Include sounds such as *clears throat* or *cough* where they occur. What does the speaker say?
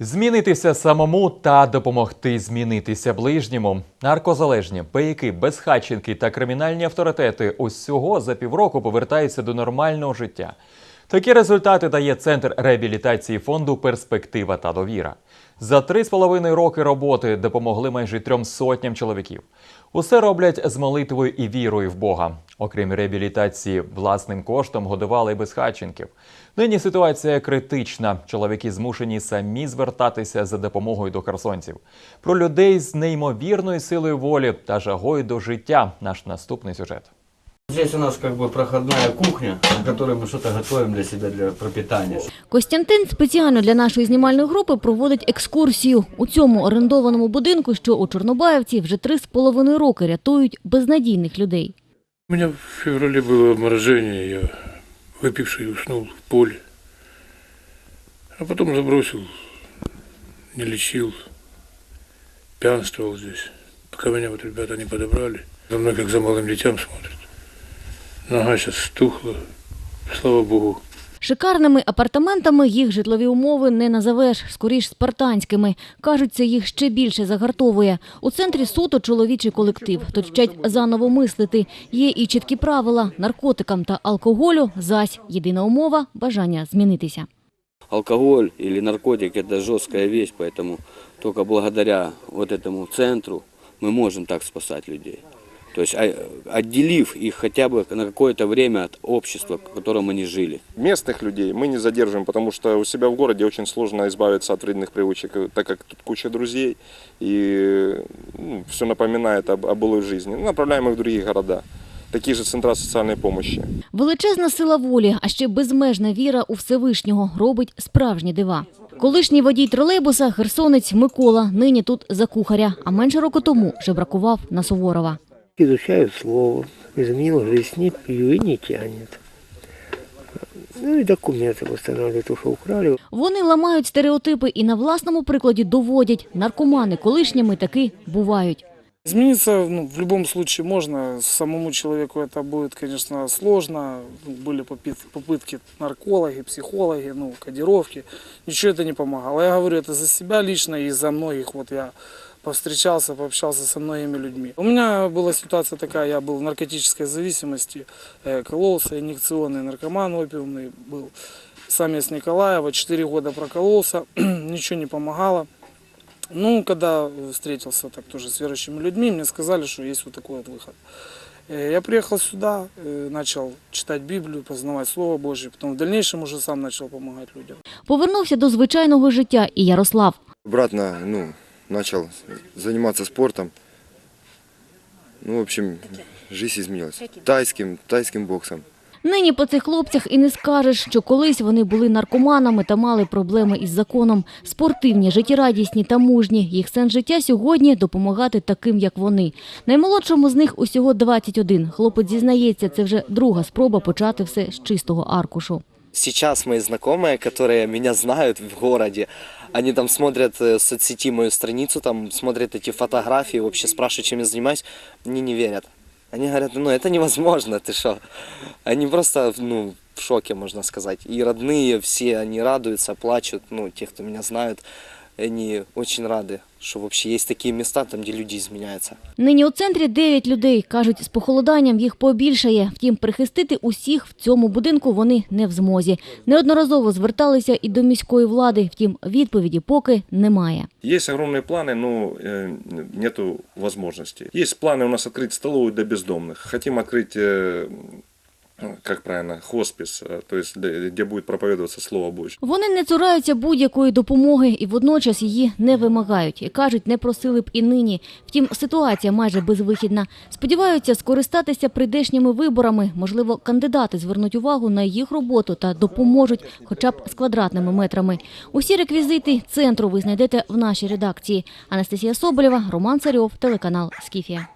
Змінитися самому та допомогти змінитися ближньому. Наркозалежні, пияки, безхатченки та кримінальні авторитети усього за півроку повертаються до нормального життя. Такі результати дає центр реабілітації фонду Перспектива та довіра. За три з половиною роки роботи допомогли майже трьом сотням чоловіків. Усе роблять з молитвою і вірою в Бога. Окрім реабілітації, власним коштом годували й безхатченків. Нині ситуація критична. Чоловіки змушені самі звертатися за допомогою до херсонців. Про людей з неймовірною силою волі та жагою до життя. Наш наступний сюжет. Здесь у нас как бы проходная кухня, на которой мы что-то готовим для себя, для пропитания. Костянтин спеціально для нашої знімальної групи проводить екскурсію. У цьому орендованому будинку, що у Чорнобаївці, вже три з половиною роки рятують безнадійних людей. У меня в феврале было обморожение, я выпивший уснул в поле. А потом забросил, не лечил, пьянствовал здесь. Пока меня вот ребята не подобрали. За мной как за малым детям смотрят. Нога сейчас стухла, слава богу. Шикарними апартаментами їх житлові умови не назовеш, скоріш спартанськими. Кажуть, це їх ще більше загартовує. У центрі суто чоловічий колектив. Тут вчать заново мислити. Є і чіткі правила наркотикам та алкоголю. Зась єдина умова бажання змінитися. Алкоголь или наркотик – это жесткая вещь, поэтому только благодаря вот этому центру мы можем так спасать людей. То есть а- отделив их хотя бы на какое-то время от общества, в котором они жили. Местных людей мы не задерживаем, потому что у себя в городе очень сложно избавиться от вредных привычек, э, так как тут куча друзей и все напоминает об, о былой жизни. Ну, Направляем их в другие города. Такие же центра социальной помощи. Величезна сила волі, а ще безмежна віра у Всевишнього робить справжні дива. Колишній водій тролейбуса херсонець Микола нині тут за кухаря, а менше року тому жебракував на Суворова. Изучаю слово, изменил жизнь, не пью и не тянет. Ну и документы восстанавливаю, то, что украли. Вони ламають стереотипи і на власному прикладі доводять, наркомани колишніми таки бувають. Измениться ну, в любом случае можно. Самому человеку это будет, конечно, сложно. Ну, Были попит- попытки наркологи, психологи, ну, кодировки. Ничего это не помогало. Я говорю это за себя лично и за многих. Вот я повстречался, пообщался со многими людьми. У меня была ситуация такая, я был в наркотической зависимости, э, кололся, инъекционный наркоман опиумный был. Сам я с Николаева, 4 года прокололся, *clears throat* ничего не помогало. Ну, когда встретился так тоже с верующими людьми, мне сказали, что есть вот такой вот выход. Э, Я приехал сюда, э, начал читать Библию, познавать Слово Божье, потом в дальнейшем уже сам начал помогать людям. Повернувся до звичайного життя і Ярослав. обратно, ну, начал заниматься спортом. Ну, в общем, жизнь изменилась. Тайским, тайским боксом. Нині по цих хлопцях і не скажеш, що колись вони були наркоманами та мали проблеми із законом. Спортивні, життєрадісні та мужні. Їх сенс життя сьогодні допомагати таким, як вони. Наймолодшому з них усього 21. Хлопець зізнається, це вже друга спроба почати все з чистого аркушу. Сейчас мои знакомые, которые меня знают в городе, они там смотрят э, в соцсети мою страницу, там смотрят эти фотографии, вообще спрашивают, чем я занимаюсь, мне не верят. Они говорят, ну это невозможно, ты что? Они просто, ну, в шоке, можно сказать. И родные все, они радуются, плачут, ну, те, кто меня знают, они очень рады, что вообще есть такие места, там, где люди изменяются. Нині у центрі 9 людей. Кажуть, з похолоданням їх побільшає. Втім, прихистити усіх в цьому будинку вони не в змозі. Неодноразово зверталися і до міської влади. Втім, відповіді поки немає. Есть огромные планы, но э, нету возможности. Есть планы у нас открыть столовую для бездомных. Хотим открыть, э, как правильно, хоспис, э, то есть где будет проповедоваться Слово Божье. Вони не цураються будь-якої допомоги і водночас її не вимагають. І кажуть, не просили б і нині. Втім, ситуація майже безвихідна. Сподіваються скористатися прийдешніми виборами. Можливо, кандидати звернуть увагу на їх роботу та допоможуть хоча б з квадратними метрами. Усі реквізити центру ви знайдете в нашій редакції. Анастасія Соболєва, Роман Царьов, телеканал Скіфія.